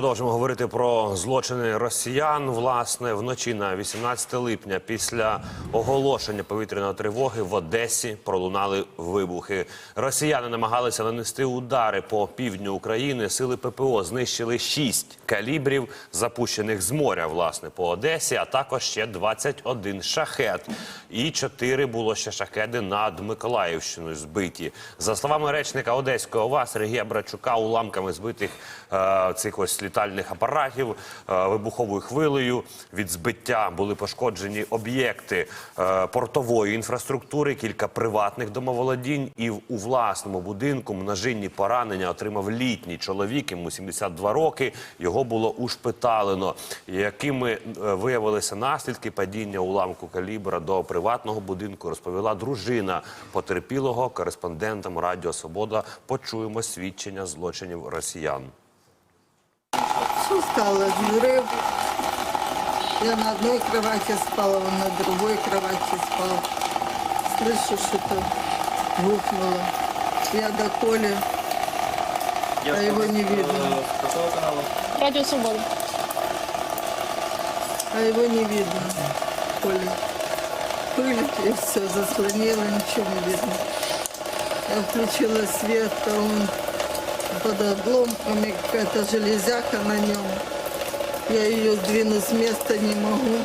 Продовжимо говорити про злочини росіян. Власне, вночі на 18 липня, після оголошення повітряної тривоги в Одесі пролунали вибухи. Росіяни намагалися нанести удари по півдню України. Сили ППО знищили 6 калібрів, запущених з моря, власне, по Одесі, а також ще 21 шахет. І 4 було ще шахеди над Миколаївщиною збиті. За словами речника Одеської ОВА Сергія Брачука, уламками збитих е, цих ось літальних апаратів е, вибуховою хвилею від збиття були пошкоджені об'єкти е, портової інфраструктури, кілька приватних домоволодінь. І у власному будинку множинні поранення отримав літній чоловік, йому 72 роки. Його було ушпиталено. Якими е, виявилися наслідки падіння уламку калібра до приватного будинку, розповіла дружина потерпілого кореспондентам Радіо Свобода. Почуємо свідчення злочинів росіян. Что стало? Взрыв. Я на одной кровати спала, он на другой кровати спал. Слышу, что-то гукнуло. Я до Коли, Я а его не видно. С какого канала? Радіо Свобода. А его не видно. Коля. Пыль и все заслонило, ничего не видно. Я включила свет, а он под обломками какая-то железяка на нем. Я ее сдвинуть с места не могу.